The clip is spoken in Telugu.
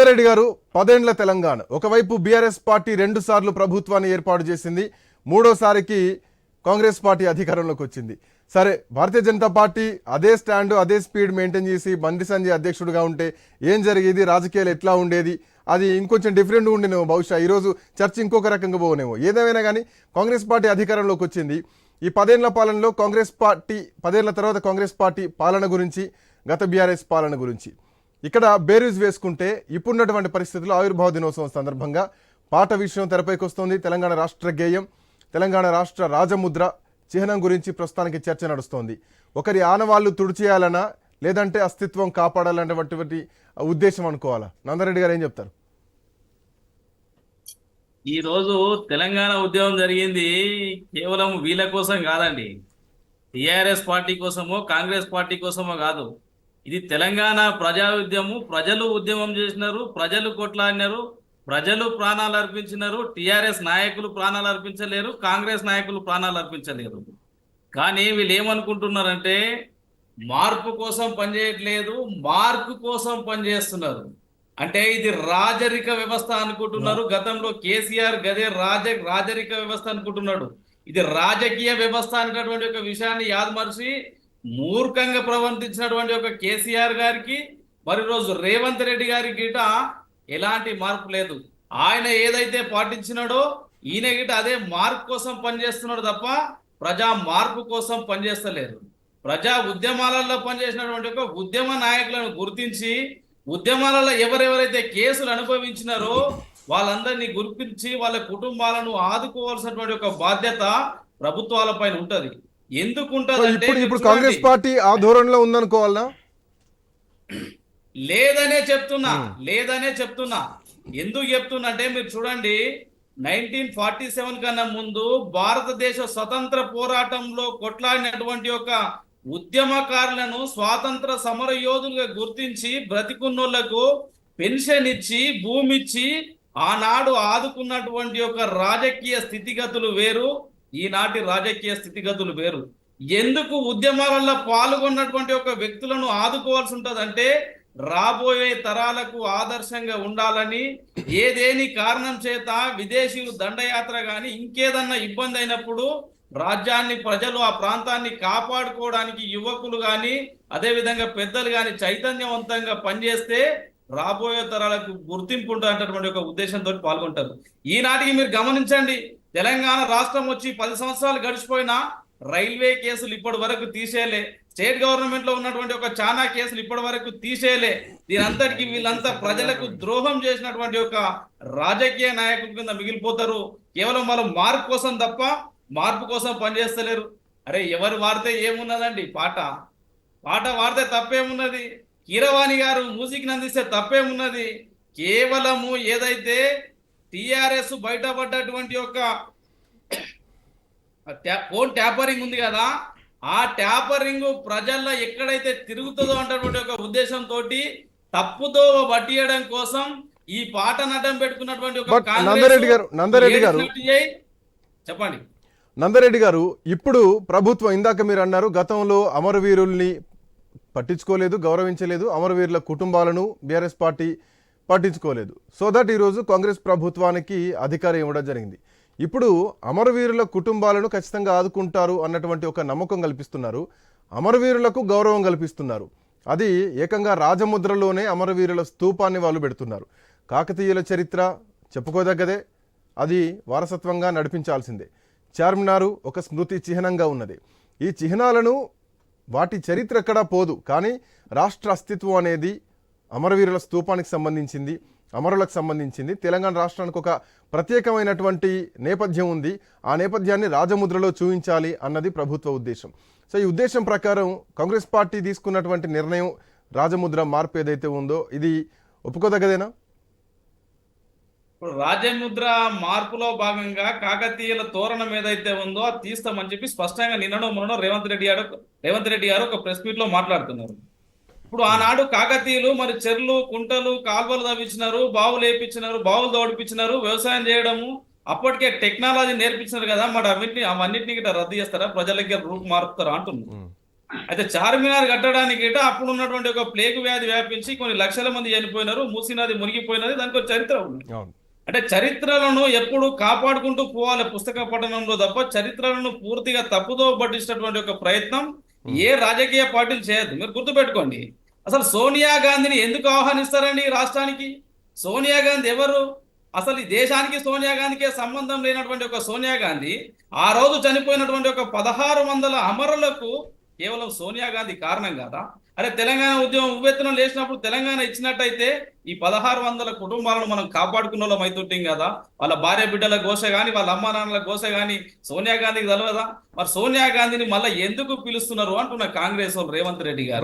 రెడ్డి గారు పదేండ్ల తెలంగాణ. ఒకవైపు బీఆర్ఎస్ పార్టీ రెండు సార్లు ప్రభుత్వాన్ని ఏర్పాటు చేసింది. మూడోసారికి కాంగ్రెస్ పార్టీ అధికారంలోకి వచ్చింది. సరే భారతీయ జనతా పార్టీ అదే స్టాండ్ అదే స్పీడ్ మెయింటైన్ చేసి బండి సంజయ్ అధ్యక్షుడిగా ఉంటే ఏం జరిగేది? రాజకీయాలు ఎట్లా ఉండేది? అది ఇంకొంచెం డిఫరెంట్ ఉండేనేమో బహుశా. ఈరోజు చర్చ ఇంకొక రకంగా పోనేమో. ఏదేమైనా కానీ కాంగ్రెస్ పార్టీ అధికారంలోకి వచ్చింది. ఈ పదేళ్ళ పాలనలో కాంగ్రెస్ పార్టీ పదేళ్ళ తర్వాత కాంగ్రెస్ పార్టీ పాలన గురించి గత బీఆర్ఎస్ పాలన గురించి. ఇక్కడ బేరీజ్ వేసుకుంటే ఇప్పుడున్నటువంటి పరిస్థితుల్లో ఆవిర్భావ దినోత్సవం సందర్భంగా పాట విషయం తెరపైకి వస్తుంది. తెలంగాణ రాష్ట్ర గేయం తెలంగాణ రాష్ట్ర రాజముద్ర చిహ్నం గురించి ప్రస్తుతానికి చర్చ నడుస్తోంది. ఒకరి ఆనవాళ్ళు తుడిచేయాలనా లేదంటే అస్తిత్వం కాపాడాలనేటువంటి ఉద్దేశం అనుకోవాలా? నందరెడ్డి గారు ఏం చెప్తారు? ఈ రోజు తెలంగాణ ఉద్యమం జరిగింది కేవలం వీళ్ళ కోసం కాదండి. టిఆర్ఎస్ పార్టీ కోసమో కాంగ్రెస్ పార్టీ కోసమో కాదు. ఇది తెలంగాణ ప్రజా ఉద్యమం. ప్రజలు ఉద్యమం చేసినారు ప్రజలు కొట్లాడినారు ప్రజలు ప్రాణాలు అర్పించినారు. టిఆర్ఎస్ నాయకులు ప్రాణాలు అర్పించలేరు కాంగ్రెస్ నాయకులు ప్రాణాలు అర్పించలేరు. కానీ వీళ్ళు ఏమనుకుంటున్నారంటే మార్పు కోసం పనిచేయట్లేదు మార్పు కోసం పనిచేస్తున్నారు. అంటే ఇది రాజరిక వ్యవస్థ అనుకుంటున్నారు. గతంలో కేసీఆర్ గదే రాజ రాజరిక వ్యవస్థ అనుకుంటున్నాడు. ఇది రాజకీయ వ్యవస్థ అనేటటువంటి ఒక విషయాన్ని యాదమరిచి మూర్ఖంగా ప్రవర్తించినటువంటి ఒక కేసీఆర్ గారికి మరి రోజు రేవంత్ రెడ్డి గారి గిట ఎలాంటి మార్పు లేదు. ఆయన ఏదైతే పాటించినాడో ఈయన గిట అదే మార్పు కోసం పనిచేస్తున్నాడు తప్ప ప్రజా మార్పు కోసం పనిచేస్తలేరు. ప్రజా ఉద్యమాలలో పనిచేసినటువంటి ఒక ఉద్యమ నాయకులను గుర్తించి ఉద్యమాలలో ఎవరెవరైతే కేసులు అనుభవించినారో వాళ్ళందరినీ గుర్తించి వాళ్ళ కుటుంబాలను ఆదుకోవాల్సినటువంటి ఒక బాధ్యత ప్రభుత్వాల పైన ఎందుకు ఇప్పుడు ఇప్పుడు కాంగ్రెస్. పార్టీ ఆ ధోరణిలో ఉందనుకోవాలనా లేదనే చెప్తున్నా లేదనే చెప్తున్నా. ఎందుకు చెప్తున్నా అంటే మీరు చూడండి నైన్టీన్ ఫార్టీ సెవెన్ కన్నా ముందు భారతదేశ స్వతంత్ర పోరాటంలో కొట్లాడినటువంటి ఒక ఉద్యమకారులను స్వాతంత్ర సమర యోధులుగా గుర్తించి బ్రతికున్నోళ్ళకు పెన్షన్ ఇచ్చి భూమి ఇచ్చి ఆనాడు ఆదుకున్నటువంటి ఒక రాజకీయ స్థితిగతులు వేరు. ఈనాటి రాజకీయ స్థితిగతులు వేరు. ఎందుకు ఉద్యమాలలో పాల్గొన్నటువంటి ఒక వ్యక్తులను ఆదుకోవాల్సి ఉంటుందంటే రాబోయే తరాలకు ఆదర్శంగా ఉండాలని ఏదేని కారణం చేత విదేశీయులు దండయాత్ర గాని ఇంకేదన్నా ఇబ్బంది అయినప్పుడు రాజ్యాన్ని ప్రజలు ఆ ప్రాంతాన్ని కాపాడుకోవడానికి యువకులు గాని అదే విధంగా పెద్దలు గాని చైతన్యవంతంగా పనిచేస్తే రాబోయే తరాలకు గుర్తింపు ఉంటుంది ఒక ఉద్దేశంతో పాల్గొంటారు. ఈనాటికి మీరు గమనించండి తెలంగాణ రాష్ట్రం వచ్చి పది సంవత్సరాలు గడిచిపోయినా రైల్వే కేసులు ఇప్పటి వరకు తీసేయలే. స్టేట్ గవర్నమెంట్లో ఉన్నటువంటి ఒక చానా కేసులు ఇప్పటి వరకు తీసేయలే. దీనంతటికి వీళ్ళంతా ప్రజలకు ద్రోహం చేసినటువంటి ఒక రాజకీయ నాయకుల కింద మిగిలిపోతారు. కేవలం వాళ్ళు మార్పు కోసం తప్ప మార్పు కోసం పనిచేస్తలేరు. అరే ఎవరు వాడితే ఏమున్నదండి? పాట. పాట వాడితే తప్పేమున్నది? కీరవాణి గారు మ్యూజిక్ అందిస్తే తప్పేమున్నది? కేవలము ఏదైతే టిఆర్ఎస్ బయటపడ్డటువంటి ట్యా- ఫోన్ ట్యాపరింగ్ ఉంది కదా ఆ ట్యాపరింగ్ ప్రజల్లో ఎక్కడైతే తిరుగుతుందో అన్నటువంటి ఒక ఉద్దేశంతో తప్పుతో పట్టియడం కోసం ఈ పాట నటం పెట్టుకున్నటువంటి ఒక నందరెడ్డి గారు- నందరెడ్డి గారు-. చెప్పండి నందరెడ్డి గారు ఇప్పుడు ప్రభుత్వం ఇందాక మీరు అన్నారు గతంలో అమరవీరుల్ని పట్టించుకోలేదు గౌరవించలేదు అమరవీరుల కుటుంబాలను బీఆర్ఎస్ పార్టీ పట్టించుకోలేదు. సో దట్ ఈరోజు కాంగ్రెస్ ప్రభుత్వానికి అధికారం ఇవ్వడం జరిగింది. ఇప్పుడు అమరవీరుల కుటుంబాలను ఖచ్చితంగా ఆదుకుంటారు అన్నటువంటి ఒక నమ్మకం కల్పిస్తున్నారు. అమరవీరులకు గౌరవం కల్పిస్తున్నారు. అది ఏకంగా రాజముద్రలోనే అమరవీరుల స్తూపాన్ని వాళ్ళు పెడుతున్నారు. కాకతీయుల చరిత్ర చెప్పుకోదగ్గదే. అది వారసత్వంగా నడిపించాల్సిందే. చార్మినారు ఒక స్మృతి చిహ్నంగా ఉన్నది. ఈ చిహ్నాలను వాటి చరిత్ర ఎక్కడా పోదు. కానీ రాష్ట్ర అస్తిత్వం అనేది అమరవీరుల స్తూపానికి సంబంధించింది అమరులకు సంబంధించింది. తెలంగాణ రాష్ట్రానికి ఒక ప్రత్యేకమైనటువంటి నేపథ్యం ఉంది. ఆ నేపథ్యాన్ని రాజముద్రలో చూపించాలి అన్నది ప్రభుత్వ ఉద్దేశం. సో ఈ ఉద్దేశం ప్రకారం కాంగ్రెస్ పార్టీ తీసుకున్నటువంటి నిర్ణయం రాజముద్ర మార్పు ఏదైతే ఉందో ఇది ఒప్పుకోదగ్గదేనా? ఇప్పుడు రాజముద్ర మార్పులో భాగంగా కాకతీయుల తోరణం ఏదైతే ఉందో అది తీస్తామని చెప్పి స్పష్టంగా నిన్నడో మొన్న రేవంత్ రెడ్డి గారు రేవంత్ రెడ్డి గారు ఒక ప్రెస్ మీట్లో మాట్లాడుతున్నారు. ఇప్పుడు ఆనాడు కాకతీయులు మరి చెర్లు కుంటలు కాల్వలు తవ్వించినారు బావులు వేపించినారు బావులు తోడిపించినారు వ్యవసాయం చేయడము అప్పటికే టెక్నాలజీ నేర్పించినారు కదా మరి అవన్నిటిని అవన్నిటిని గిట్ట రద్దు చేస్తారా? ప్రజలకి రూపు మారుతారా అంటున్నారు. అయితే చార్మినార్ కట్టడానికి అప్పుడు ఉన్నటువంటి ఒక ప్లేగు వ్యాధి వ్యాపించి కొన్ని లక్షల మంది చనిపోయినారు మూసీ నది మునిగిపోయినది దానికి ఒక చరిత్ర ఉంది. అంటే చరిత్రలను ఎప్పుడు కాపాడుకుంటూ పోవాలి పుస్తక పఠనంలో తప్ప చరిత్రలను పూర్తిగా తప్పుదో పట్టించినటువంటి ఒక ప్రయత్నం ఏ రాజకీయ పార్టీలు చేయొద్దు. మీరు గుర్తుపెట్టుకోండి. అసలు సోనియా గాంధీని ఎందుకు ఆహ్వానిస్తారండి ఈ రాష్ట్రానికి? సోనియా గాంధీ ఎవరు? అసలు ఈ దేశానికి సోనియా గాంధీకే సంబంధం లేనటువంటి ఒక సోనియా గాంధీ ఆ రోజు చనిపోయినటువంటి ఒక పదహారు వందల అమరులకు కేవలం సోనియా గాంధీ కారణం కాదా? అరే తెలంగాణ ఉద్యమం ఉవ్వెత్తనం లేచినప్పుడు తెలంగాణ ఇచ్చినట్టయితే ఈ పదహారు వందల కుటుంబాలను మనం కాపాడుకున్న వాళ్ళం అవుతుంటాం కదా? వాళ్ళ భార్య బిడ్డల గోస కానీ వాళ్ళ అమ్మా నాన్నల గోస కానీ సోనియా గాంధీకి తెలవదా? మరి సోనియా గాంధీని మళ్ళీ ఎందుకు పిలుస్తున్నారు అంటున్న కాంగ్రెస్ వాళ్ళు రేవంత్ రెడ్డి గారు.